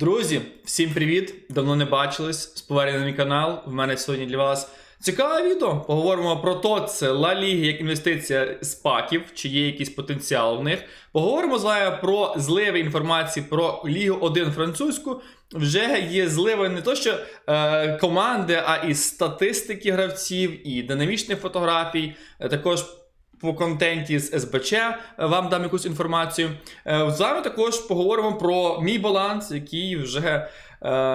Друзі, всім привіт! Давно не бачились. З повернення на мій канал. В мене сьогодні для вас цікаве відео. Поговоримо про то, це Ла Ліги як інвестиція з паків, чи є якийсь потенціал в них. Поговоримо з вами про зливи інформації про Лігу 1 французьку. Вже є зливи не то, що е, команди, а і статистики гравців, і динамічних фотографій. Е, також по контенті з СБЧ е, вам дам якусь інформацію. Е, З також поговоримо про мій баланс, який вже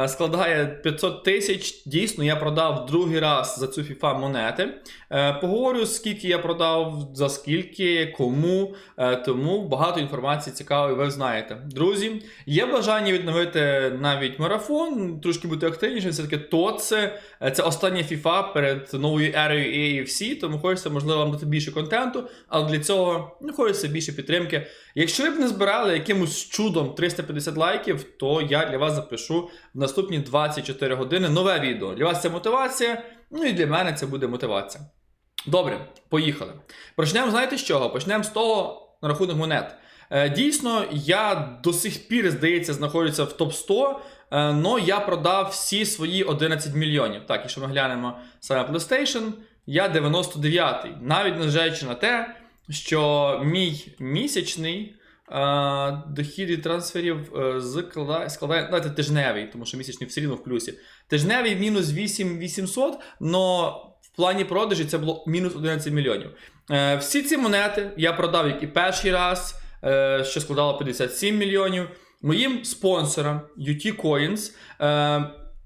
складає 500 тисяч. Дійсно, я продав другий раз за цю FIFA монети. Е, Поговорю, скільки я продав, за скільки, кому. Е, Тому багато інформації цікавої ви знаєте. Друзі, є бажання відновити навіть марафон, трошки бути активнішим. Все-таки то це, це остання FIFA перед новою ерою AFC, тому хочеться, можливо, вам дати більше контенту, але для цього ну, хочеться більше підтримки. Якщо ви б не збирали якимось чудом 350 лайків, то я для вас запишу в наступні 24 години нове відео. Для вас це мотивація, ну і для мене це буде мотивація. Добре, поїхали. Почнемо, знаєте з чого? Почнемо з того на рахунок монет. Е, Дійсно, я до сих пір, здається, знаходжуся в топ-100, але я продав всі свої 11 мільйонів. Так, якщо ми глянемо саме PlayStation, я 99-й. Навіть незважаючи на те, що мій місячний дохід від трансферів е, складає, складає давайте тижневий, тому що місячний все рівно в плюсі. Тижневий мінус 8800, но в плані продажі це було мінус 11 мільйонів. Е, всі ці монети я продав як і перший раз, е, що складало 57 мільйонів. Моїм спонсорам UT Coins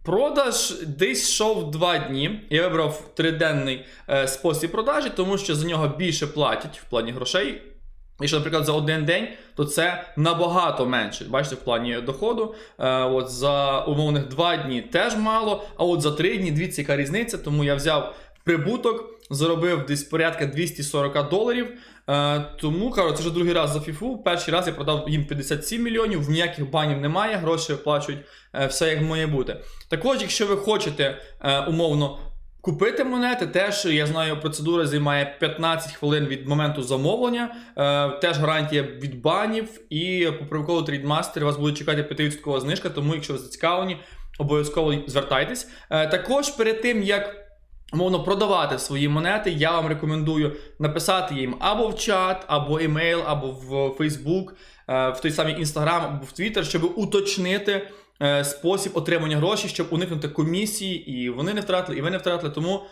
продаж десь йшов 2 дні. Я вибрав триденний спосіб продажі, тому що за нього більше платять в плані грошей. Якщо, наприклад, за один день, то це набагато менше. Бачите, в плані доходу. Е, от за умовних 2 дні теж мало, а от за 3 дні, дивіться, яка різниця. Тому я взяв прибуток, заробив десь порядка 240 доларів. Е, тому кажу, це вже другий раз за фіфу. Перший раз я продав їм 57 мільйонів, ніяких банів немає, гроші оплачують е, все як має бути. Також, якщо ви хочете умовно. Купити монети теж я знаю, процедура займає 15 хвилин від моменту замовлення. Е, теж гарантія від банів. І по приколу Трейдмастер вас буде чекати 5% знижка, тому якщо ви зацікавлені, обов'язково звертайтесь. Е, також перед тим як. Мовно продавати свої монети, я вам рекомендую написати їм або в чат, або емейл, або в Фейсбук, е, в той самий Інстаграм, або в Твіттер, щоб уточнити спосіб отримання грошей, щоб уникнути комісії, і вони не втратили, і ви не втратили. Тому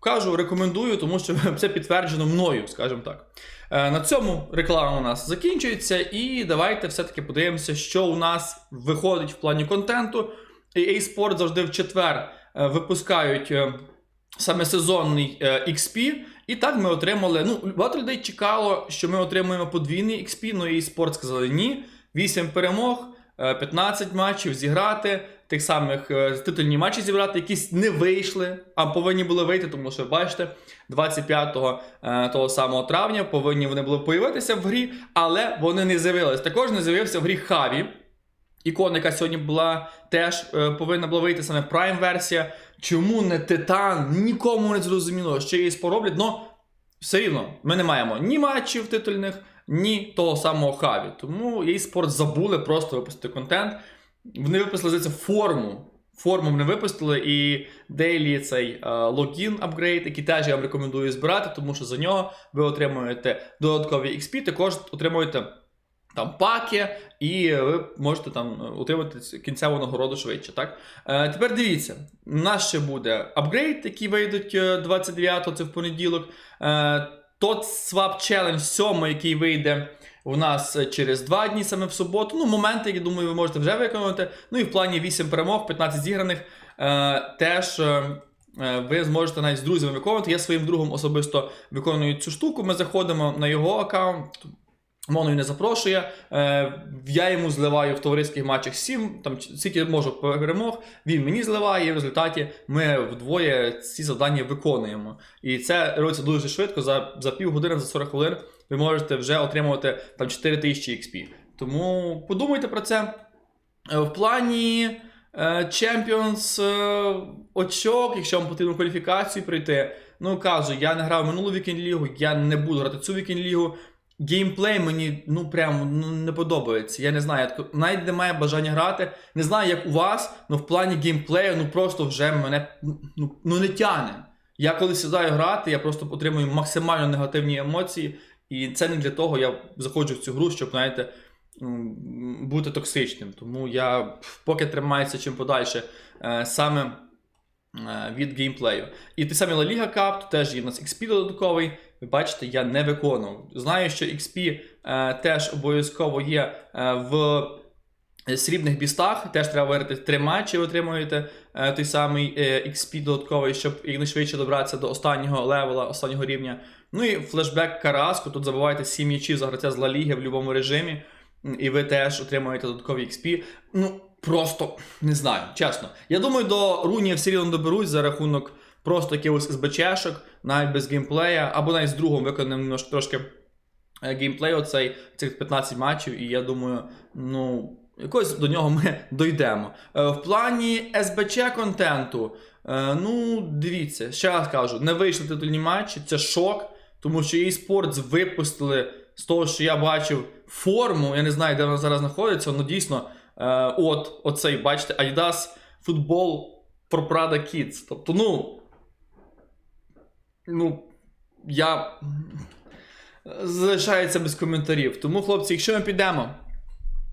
кажу, рекомендую, тому що це підтверджено мною, скажімо так. Е, На цьому реклама у нас закінчується, і давайте все-таки подивимося, що у нас виходить в плані контенту. EA Sport завжди в четвер е, випускають. е, саме сезонний е, XP. І так ми отримали. Ну, багато людей чекало, що ми отримуємо подвійний XP, ну і спорт сказали ні. 8 перемог, е, 15 матчів зіграти, тих самих е, титульні матчі зібрати, якісь не вийшли, а повинні були вийти, тому що бачите, 25 е, того самого травня повинні вони були появитися в грі, але вони не з'явилися. Також не з'явився в грі Хаві. Ікона, яка сьогодні була, теж е, повинна була вийти саме Prime-версія. Чому не Титан? Нікому не зрозуміло, що її спороблять, але все рівно ми не маємо ні матчів титульних, ні того самого Хаві. Тому її спорт забули просто випустити контент. Вони випустили здається, форму. Форму вони випустили і дейлі цей е, логін апгрейд, який теж я вам рекомендую збирати, тому що за нього ви отримуєте додаткові XP, також отримуєте там паки, і ви можете там отримати кінцеву нагороду швидше. Так? Е, тепер дивіться, у нас ще буде апгрейд, який вийдуть 29-го, це в понеділок. Е, тот Swap Challenge 7, який вийде у нас через 2 дні, саме в суботу. Ну, моменти, я думаю, ви можете вже виконувати. Ну і в плані 8 перемог, 15 зіграних. Е, теж. Е, ви зможете навіть з друзями виконувати. Я своїм другом особисто виконую цю штуку. Ми заходимо на його аккаунт. Моно не запрошує. Е, я йому зливаю в товариських матчах 7, там скільки можу перемог. Він мені зливає, і в результаті ми вдвоє ці завдання виконуємо. І це робиться дуже швидко. За за півгодини, за 40 хвилин ви можете вже отримувати там 4000 XP. Тому подумайте про це. Е, В плані е, Champions очок, якщо вам потрібно кваліфікацію пройти. Ну кажу, я не грав минулу вікенд лігу, я не буду грати цю вікенд лігу. Геймплей мені ну прям ну, не подобається. Я не знаю, навіть немає бажання грати. Не знаю, як у вас, але в плані геймплею ну просто вже мене ну, ну не тягне. Я коли сідаю грати, я просто отримую максимально негативні емоції. І це не для того, я заходжу в цю гру, щоб, знаєте, бути токсичним. Тому я поки тримаюся чим подальше е, саме е, від геймплею. І той самий La Liga Cup, теж є в нас XP додатковий. Ви бачите, я не виконував. Знаю, що XP е, теж обов'язково є е, в срібних бістах. Теж треба виграти три матчі, ви отримуєте е, той самий е, XP додатковий, щоб якнайшвидше добратися до останнього левела, останнього рівня. Ну і флешбек Караску. Тут забувайте 7 м'ячів за гравця з La Liga в будь-якому режимі. І ви теж отримуєте додаткові XP. Ну, просто не знаю, чесно. Я думаю, до Руні все рівно доберусь за рахунок просто якихось СБЧшок, навіть без геймплея, або навіть з другом виконаним трошки е, геймплей оцей, цих 15 матчів, і я думаю, ну, якось до нього ми дійдемо. Е, В плані СБЧ контенту, е, ну, дивіться, ще раз кажу, не вийшли титульні матчі, це шок, тому що eSports випустили з того, що я бачив форму, я не знаю, де вона зараз знаходиться, але дійсно, е, от, оцей, бачите, Adidas футбол for Prada Kids. Тобто, ну. Ну, я залишається без коментарів. Тому, хлопці, якщо ми підемо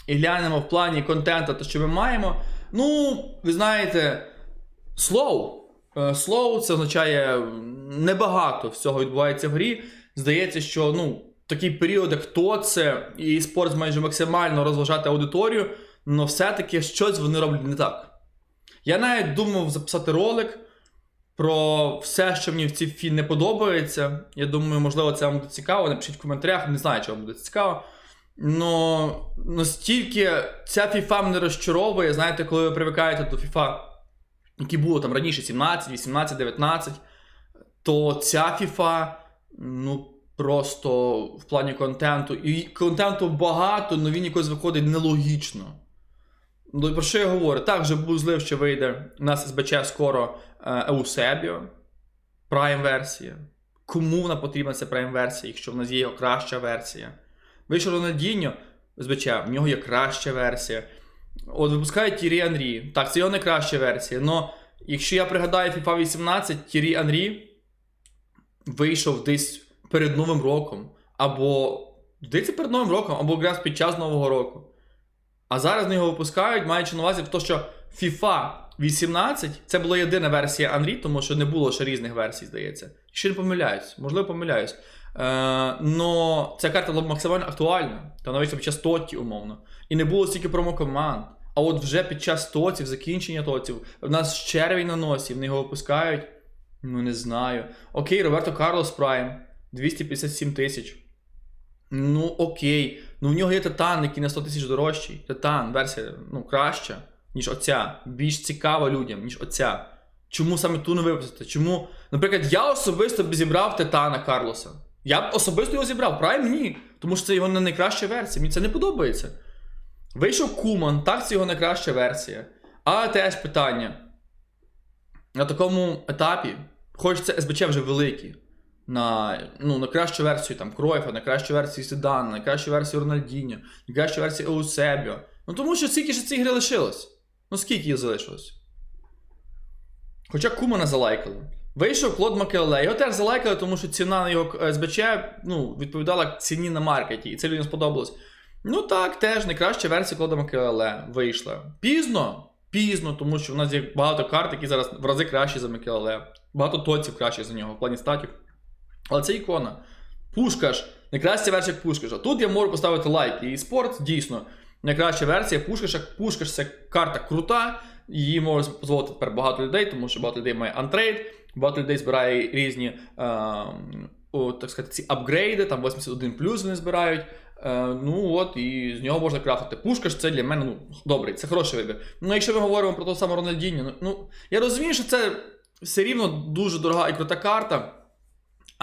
і глянемо в плані контенту, то що ми маємо, ну, ви знаєте, slow. Е, Slow це означає небагато всього відбувається в грі. Здається, що ну, такий період, як то це, і спорт майже максимально розважати аудиторію, але все-таки щось вони роблять не так. Я навіть думав записати ролик про все, що мені в цій фі не подобається. Я думаю, можливо, це вам буде цікаво. Напишіть в коментарях, не знаю, чи вам буде цікаво. Но настільки ця FIFA мене розчаровує, знаєте, коли ви привикаєте до FIFA, які було там раніше 17, 18, 19, то ця FIFA, ну, просто в плані контенту. І контенту багато, але він якось виходить нелогічно. Ну, про що я говорю? Так, вже був злив, що вийде у нас СБЧ скоро е, Eusebio, Prime версія. Кому вона потрібна ця Prime версія, якщо в нас є його краща версія? Вийшов Рональдіньо, СБЧ, в нього є краща версія. От випускають Тірі Анрі. Так, це його не краща версія. Но якщо я пригадаю FIFA 18, Тірі Анрі вийшов десь перед Новим роком. Або здається перед Новим роком, або якраз під час Нового року. А зараз вони його випускають, маючи на увазі те, що FIFA 18 це була єдина версія Unreal, тому що не було ще різних версій, здається. Якщо не помиляюсь, можливо, помиляюсь. Е, но ця карта була максимально актуальна. Та навіть під час тоті, умовно. І не було стільки промокоманд. А от вже під час тотів, закінчення тотів, в нас червень на носі, вони його випускають. Ну, не знаю. Окей, Роберто Карлос Прайм. 257 тисяч. Ну, окей. Ну, в нього є титан, який на 100 тисяч дорожчий. Титан, версія, ну, краща, ніж оця. Більш цікава людям, ніж оця. Чому саме ту не випустити? Чому? Наприклад, я особисто б зібрав Титана Карлоса. Я б особисто його зібрав, Прайм ні. Тому що це його не найкраща версія. Мені це не подобається. Вийшов Куман, так це його найкраща версія. Але теж питання. На такому етапі хочеться СБЧ вже великі. На, ну, на кращу версію там Кройфа, на кращу версію Седана, на кращу версію Рональдіньо, на кращу версію Еусебіо. Ну тому що скільки ж цієї гри лишилось? Ну скільки їх залишилось? Хоча Кумана залайкали. Вийшов Клод Макеоле. Його теж залайкали, тому що ціна на його СБЧ ну, відповідала ціні на маркеті, і це людям сподобалось. Ну так, теж найкраща версія Клода Макеоле вийшла. Пізно, пізно, тому що в нас є багато карт, які зараз в рази кращі за Макеоле. Багато тоців кращих за нього в плані статів. Але це ікона. Пушкаш. Найкраща версія Пушкаша. Тут я можу поставити лайк. І спорт дійсно найкраща версія Пушкаша. Пушкаш це карта крута. Її може дозволити тепер багато людей, тому що багато людей має антрейд, багато людей збирає різні е, о, так сказати, ці апгрейди, там 81 плюс вони збирають. Е, ну от, і з нього можна крафтити. Пушкаш це для мене ну, добрий, це хороший вибір. Ну, якщо ми говоримо про того самого Рональдінho, ну, ну я розумію, що це все рівно дуже дорога і крута карта.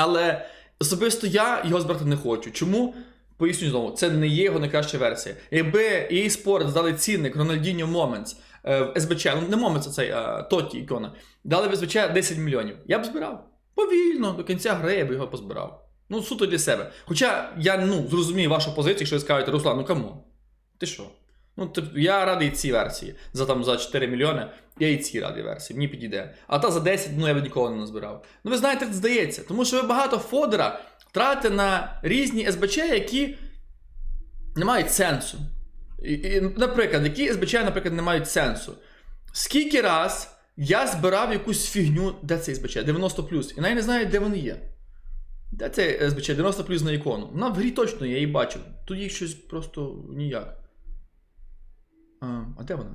Але особисто я його збирати не хочу. Чому? Поясню знову, це не є його найкраща версія. Якби EA Sport здали цінник Ronaldinho Moments е, в СБЧ, ну не Moments, а цей а, Тоті ікона, дали в СБЧ 10 мільйонів. Я б збирав. Повільно, до кінця гри я б його позбирав. Ну, суто для себе. Хоча я ну, зрозумію вашу позицію, якщо ви скажете, Руслан, ну камон, ти що? Ну, я радий цій версії. За там за 4 мільйони. Я і цій радий версії, мені підійде. А та за 10, ну я б ніколи не назбирав. Ну ви знаєте, це здається, тому що ви багато фодера тратите на різні СБЧ, які не мають сенсу. І, і, наприклад, які СБЧ, наприклад, не мають сенсу. Скільки раз я збирав якусь фігню, де цей СБЧ? 90 і навіть не знаю, де вони є. Де цей СБЧ 90 плюс на ікону? Вона в грі точно я її бачив. Тут їх щось просто ніяк. А, де вона?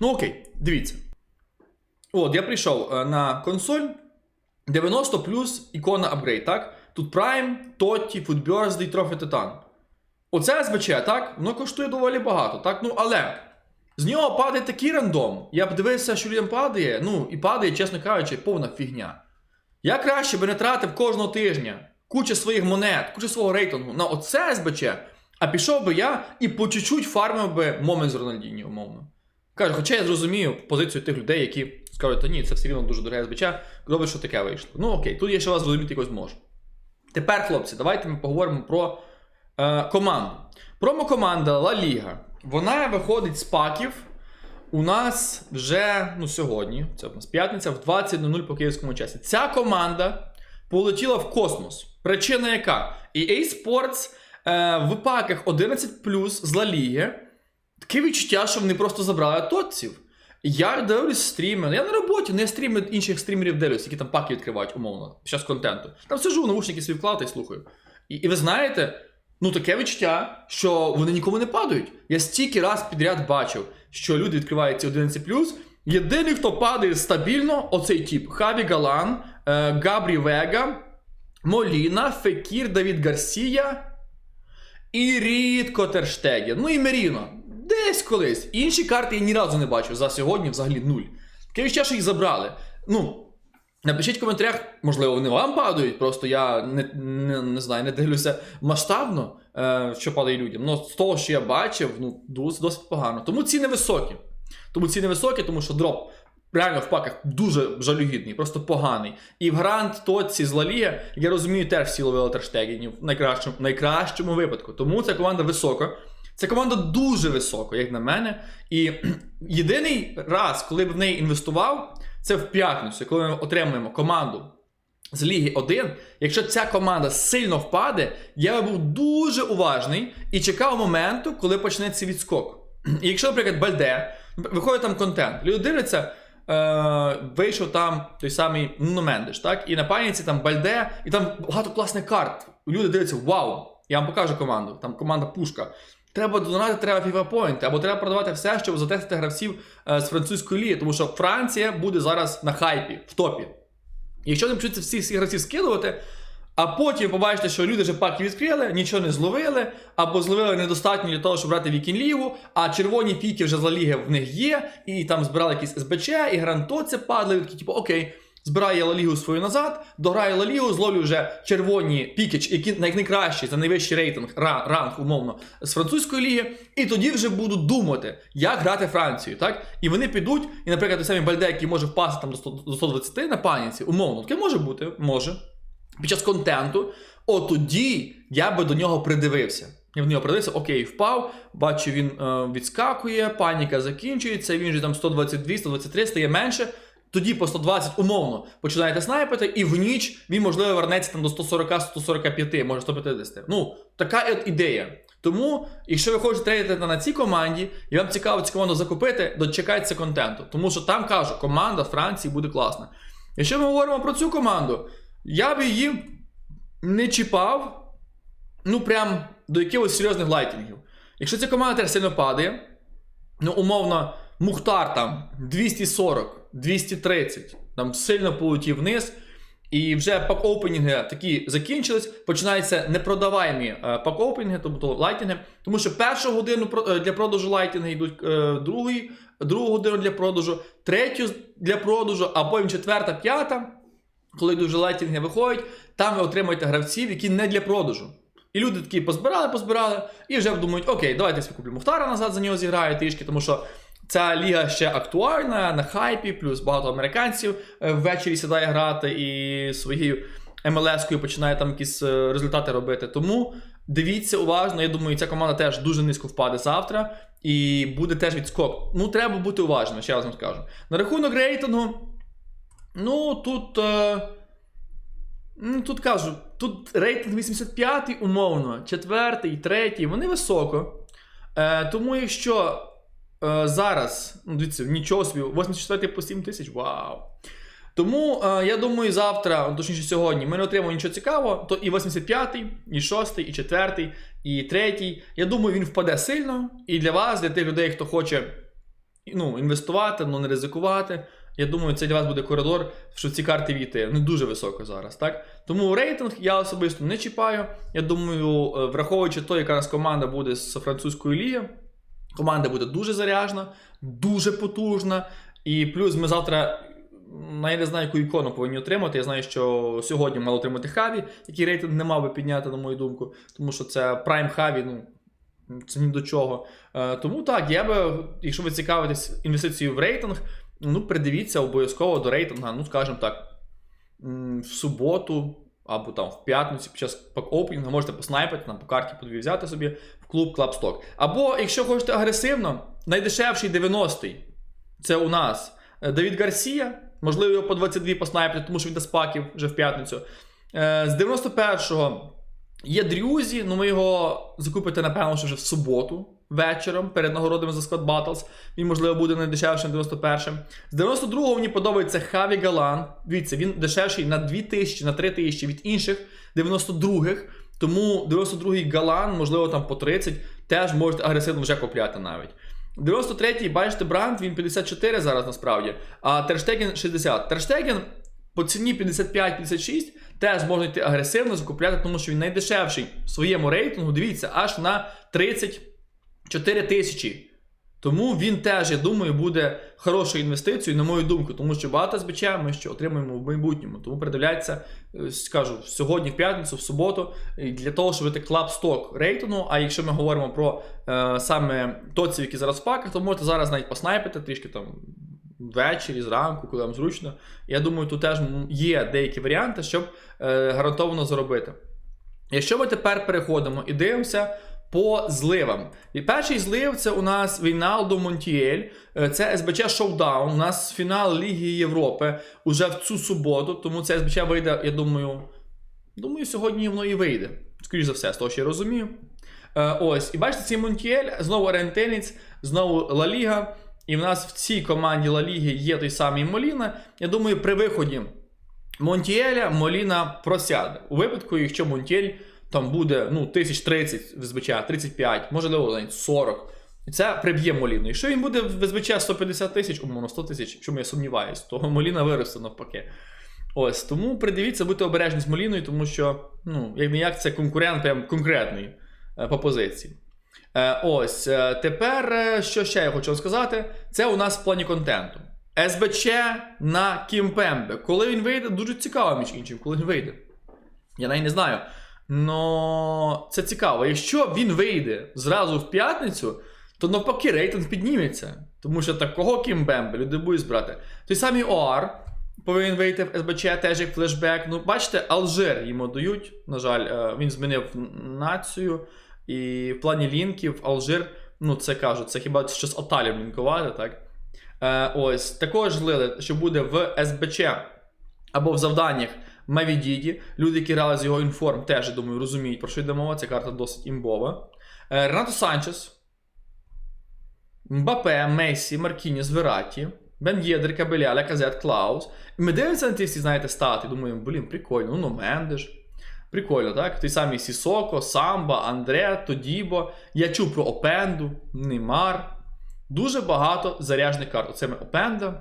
Ну окей, дивіться. От, я прийшов е, на консоль. 90 плюс ікона апгрейд, так? Тут Prime, Food Birthday, Trophy Titan. Оце СБЧ, так? Воно коштує доволі багато, так? Ну, але з нього падає такий рандом. Я б дивився, що людям падає. Ну, і падає, чесно кажучи, повна фігня. Я краще би не тратив кожного тижня кучу своїх монет, кучу свого рейтингу на оце СБЧ, а пішов би я і по чуть-чуть фармив би момент з Рональдіні, умовно. Кажу, хоча я зрозумію позицію тих людей, які скажуть, та ні, це все рівно дуже дороге СБЧ, робить, що таке вийшло. Ну окей, тут я ще вас зрозуміти якось можу. Тепер, хлопці, давайте ми поговоримо про е, команду. Промо-команда La Liga. Вона виходить з паків. У нас вже ну, сьогодні, це у нас п'ятниця, в 20.00 по київському часі. Ця команда полетіла в космос. Причина яка? EA Sports в паках 11 з La Liga. Таке відчуття, що вони просто забрали тотців. Я дивлюсь стріми. ну, Я на роботі, не стріми інших стрімерів дивлюсь, які там паки відкривають, умовно, під час контенту. Там сижу в наушники свій вклад і слухаю. І, і ви знаєте, ну таке відчуття, що вони нікому не падають. Я стільки раз підряд бачив, що люди відкривають ці 11 плюс. Єдиний, хто падає стабільно, оцей тип: Хаві Галан, е, Габрі Вега, Моліна, Фекір, Давід Гарсія і рідко Терштеген. Ну і Меріно. Десь колись. Інші карти я ні разу не бачив за сьогодні взагалі нуль. Таке відчуття, що їх забрали. Ну, напишіть в коментарях, можливо, вони вам падають, просто я не, не, не знаю, не дивлюся масштабно, е, що падає людям. Ну, з того, що я бачив, ну, досить погано. Тому ціни високі. Тому ціни високі, тому що дроп реально в паках дуже жалюгідний, просто поганий. І в Грант Тоці з Лалія, я розумію, теж всі ловили терштегенів в найкращому, найкращому випадку. Тому ця команда висока. Ця команда дуже висока, як на мене. І єдиний раз, коли б в неї інвестував, це в п'ятницю, коли ми отримуємо команду з Ліги 1. Якщо ця команда сильно впаде, я би був дуже уважний і чекав моменту, коли почнеться відскок. І якщо, наприклад, Бальде, виходить там контент, люди дивляться. Е, вийшов там той самий Нуно Мендеш, так? І на паніці там Бальде, і там багато класних карт. Люди дивляться, вау! Я вам покажу команду. Там команда Пушка. Треба донати, треба FIFA Point, або треба продавати все, щоб затестити гравців е, з французької ліги, тому що Франція буде зараз на хайпі, в топі. Якщо не почнуться всі всі гравців скидувати, а потім побачите, що люди вже паки відкрили, нічого не зловили, або зловили недостатньо для того, щоб брати Вікінг-лігу, а червоні піки вже з Ла Ліги в них є, і там збирали якісь СБЧ, і грантоці падали, такі, типу, окей. Збираю я Ла Лігу свою назад, дограю Ла Лігу, зловлю вже червоні піки, які найкращі, за найвищий рейтинг, ра- ранг, умовно, з французької ліги, і тоді вже буду думати, як грати Францію. так? І вони підуть, і, наприклад, той самий Бальде, який може впасти там до 100 до 120 на паніці, умовно, таке може бути, може. Під час контенту, от тоді я би до нього придивився. Я в нього придивився, окей, впав, бачу, він е, відскакує, паніка закінчується, він же там 122, 123 стає менше. Тоді по 120 умовно починаєте снайпити, і в ніч він, можливо, вернеться там до 140-145, може 150. Ну, така от ідея. Тому, якщо ви хочете трейдити на цій команді, і вам цікаво цю команду закупити, дочекайтеся контенту. Тому що там кажу, команда Франції буде класна. Якщо ми говоримо про цю команду, я б її не чіпав, ну прям до якихось серйозних лайтингів. Якщо ця команда теж сильно падає, ну, умовно, Мухтар там 240, 230, там сильно полетів вниз. І вже пак-опенінги такі закінчились. Починаються непродаваємі е, пак-опенінги, тобто лайтінги. Тому що першу годину е, для продажу лайтінги йдуть е, другий, другу годину для продажу, третю для продажу, а потім четверта, п'ята. Коли йдуть вже лайтінги виходять, там ви отримуєте гравців, які не для продажу. І люди такі позбирали, позбирали, і вже думають, окей, давайте собі куплю Мухтара назад за нього зіграю трішки, тому що ця ліга ще актуальна, на хайпі, плюс багато американців е, ввечері сідає грати і своєю МЛС-кою починає там якісь е, результати робити. Тому дивіться уважно. Я думаю, ця команда теж дуже низько впаде завтра. І буде теж відскок. Ну, треба бути уважним, ще раз вам скажу. На рахунок рейтингу. Ну, тут. Ну, тут кажу, тут рейтинг 85-й, умовно, четвертий, третій, вони високо. Е, тому якщо е, зараз, ну, дивіться, нічого собі, 84 по 7 тисяч, вау. Тому е, я думаю, завтра, ну, точніше сьогодні, ми не отримаємо нічого цікавого, то і 85-й, і 6-й, і 4-й, і 3-й. Я думаю, він впаде сильно. І для вас, для тих людей, хто хоче ну, інвестувати, ну не ризикувати. Я думаю, це для вас буде коридор, що ці карти війти не дуже високо зараз. так? Тому рейтинг я особисто не чіпаю. Я думаю, е, враховуючи то, яка нас команда буде з французької ліги, команда буде дуже заряжена, дуже потужна. І плюс ми завтра. ну, Я не знаю, яку ікону повинні отримати. Я знаю, що сьогодні мали отримати Хаві, який рейтинг не мав би підняти, на мою думку, тому що це Прайм Хаві, ну це ні до чого. Е, тому так, я би, якщо ви цікавитесь інвестицією в рейтинг, ну придивіться обов'язково до рейтинга, ну скажімо так, в суботу або там в п'ятницю під час пак-опенінгу можете поснайпити, там по карті подві взяти собі в клуб Клабсток. Або, якщо хочете агресивно, найдешевший 90-й це у нас е, Давід Гарсія. Можливо, його по 22 поснайпити, тому що він до спаків вже в п'ятницю. Е, З 91-го є Дрюзі, ну ми його закупите, напевно, що вже в суботу вечором перед нагородами за Squad Battles. Він, можливо, буде найдешевшим 91-м. З 92-го мені подобається Хаві Галан. Дивіться, він дешевший на 2000, на 3000 від інших 92-х. Тому 92-й Галан, можливо, там по 30, теж можете агресивно вже купляти навіть. 93-й, бачите, бранд, він 54 зараз насправді, а Терштеген 60. Терштеген по ціні 55-56 теж можна йти агресивно закупляти, тому що він найдешевший в своєму рейтингу. Дивіться, аж на 34 тисячі. Тому він теж, я думаю, буде хорошою інвестицією, на мою думку, тому що багато СБЧ ми ще отримаємо в майбутньому. Тому придивляється, е, скажу, сьогодні, в п'ятницю, в суботу, для того, щоб бути клаб сток рейтингу. А якщо ми говоримо про е, саме тоців, які зараз в паках, то можете зараз навіть поснайпити трішки там ввечері, зранку, коли вам зручно. Я думаю, тут теж є деякі варіанти, щоб е, гарантовано заробити. Якщо ми тепер переходимо і дивимося по зливам. І перший злив це у нас Війналдо Монтієль, Е, це СБЧ Шоудаун. У нас фінал Ліги Європи уже в цю суботу, тому це СБЧ вийде, я думаю. Думаю, сьогодні воно і вийде. Скоріше за все, з того, що я розумію. Е, ось, і бачите, цей Монтієль, знову аргентинець, знову Ла Ліга. І в нас в цій команді Ла Ліги є той самий Моліна. Я думаю, при виході Монтієля Моліна просяде. У випадку, якщо Монтієль там буде ну, 1030 в СБЧ, 35, можливо, 40. І це приб'є Моліну. Якщо він буде в СБЧ 150 тисяч, умовно 100 тисяч, чому я сумніваюсь, то Моліна виросте навпаки. Ось, тому придивіться, будьте обережні з Моліною, тому що, ну, як не як, це конкурент прям конкретний е, по позиції. Е, ось, е, тепер, що ще я хочу сказати, це у нас в плані контенту. СБЧ на Кімпембе. Коли він вийде, дуже цікаво, між іншим, коли він вийде. Я навіть не знаю. Но це цікаво. Якщо він вийде зразу в п'ятницю, то навпаки рейтинг підніметься. Тому що такого Кімбембе люди будуть збирати. Той самий ОАР повинен вийти в СБЧ теж як флешбек. Ну, бачите, Алжир йому дають. На жаль, е, він змінив націю. І в плані лінків Алжир, ну це кажуть, це хіба що з Оталів лінкувати, так? Е, ось, також лили, що буде в СБЧ або в завданнях Мавідіді. Люди, які грали з його інформ, теж, я думаю, розуміють, про що йде мова. Ця карта досить імбова. Е, Ренато Санчес, Мбапе, Месі, Маркініс, Вераті, Бен Єдер, Кабеля, Леказет, Клаус. І ми дивимося на ті всі, знаєте, стати. Думаємо, блін, прикольно, ну Мендеш. Прикольно, так? Той самий Сісоко, Самба, Андре, Тодібо. Я чув про Опенду, Неймар. Дуже багато заряжених карт. Оце ми Опенда.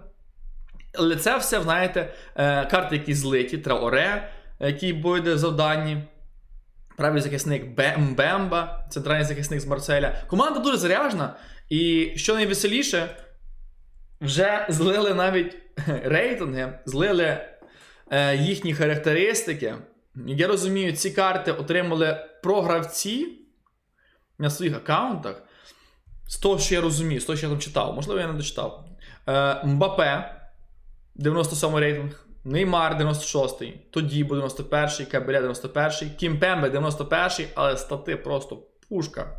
Але це все, знаєте, е, карти, які злиті, Траоре, який буде в завданні. Правий захисник Бе- Мбемба, центральний захисник з Марселя. Команда дуже заряжена. І що найвеселіше, вже злили навіть рейтинги, злили е, їхні характеристики. Я розумію, ці карти отримали програвці на своїх аккаунтах. З того, що я розумію, з того, що я там читав. Можливо, я не дочитав. Е, Мбапе, 97 рейтинг. Неймар 96-й, Тодібо 91-й, Кабеля 91-й, Кімпембе 91-й, але стати просто пушка.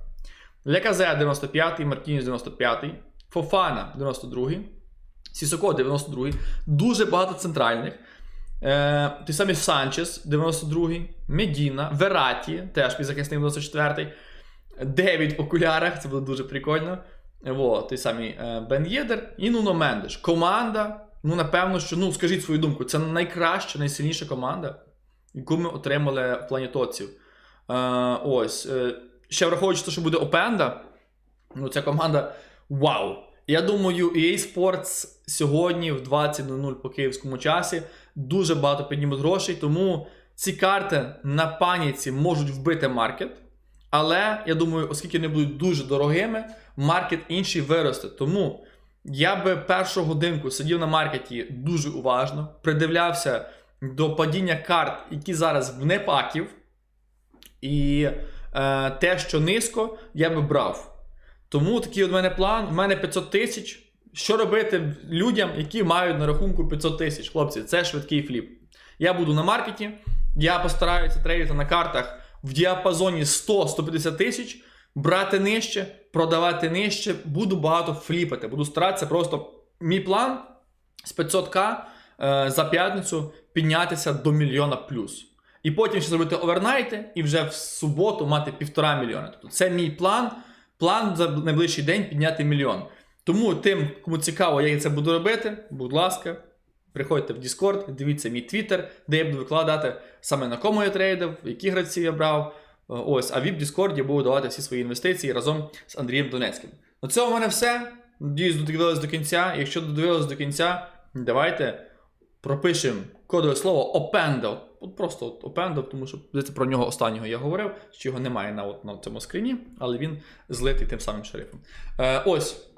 Леказе 95-й, Мартінес 95-й, Фофана 92-й, Сісоко 92-й, дуже багато центральних. Е, той самий Санчес 92-й, Медіна, Вераті, теж півзахисник 94-й, Девід в окулярах, це було дуже прикольно. Во, той самий е, Бен Єдер і Нуно Мендеш. Команда, ну напевно, що ну скажіть свою думку, це найкраща, найсильніша команда, яку ми отримали в плані тоців. Е, ось. Е, ще враховуючи те, що буде Опенда, ну ця команда вау! Я думаю, EA Sports сьогодні в 20.00 по київському часі дуже багато піднімуть грошей, тому ці карти на паніці можуть вбити маркет. Але я думаю, оскільки вони будуть дуже дорогими, маркет інший виросте. Тому я би першу годинку сидів на маркеті дуже уважно, придивлявся до падіння карт, які зараз в непаків. І е, те, що низько, я би брав. Тому такий от мене план. У мене 500 тисяч. Що робити людям, які мають на рахунку 500 тисяч? Хлопці, це швидкий фліп. Я буду на маркеті, я постараюся трейдити на картах в діапазоні 100-150 тисяч, брати нижче, продавати нижче, буду багато фліпати. Буду старатися просто. Мій план з 500к е, за п'ятницю піднятися до мільйона плюс. І потім ще зробити овернайти і вже в суботу мати півтора мільйона. Тобто це мій план. План за найближчий день підняти мільйон. Тому тим, кому цікаво, як я це буду робити, будь ласка, приходьте в Discord, дивіться мій Twitter, де я буду викладати саме на кому я трейдив, які гравців я брав. Е, Ось, а в VIP Discord я буду давати всі свої інвестиції разом з Андрієм Донецьким. На цьому в мене все. Надіюсь, додивились до кінця. Якщо додивились до кінця, давайте пропишемо кодове слово Opendo. От просто от Opendo, тому що про нього останнього я говорив, що його немає на, от, на цьому скріні, але він злитий тим самим шерифом. Е, ось.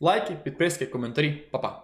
Лайки, підписки, коментарі, Па-па.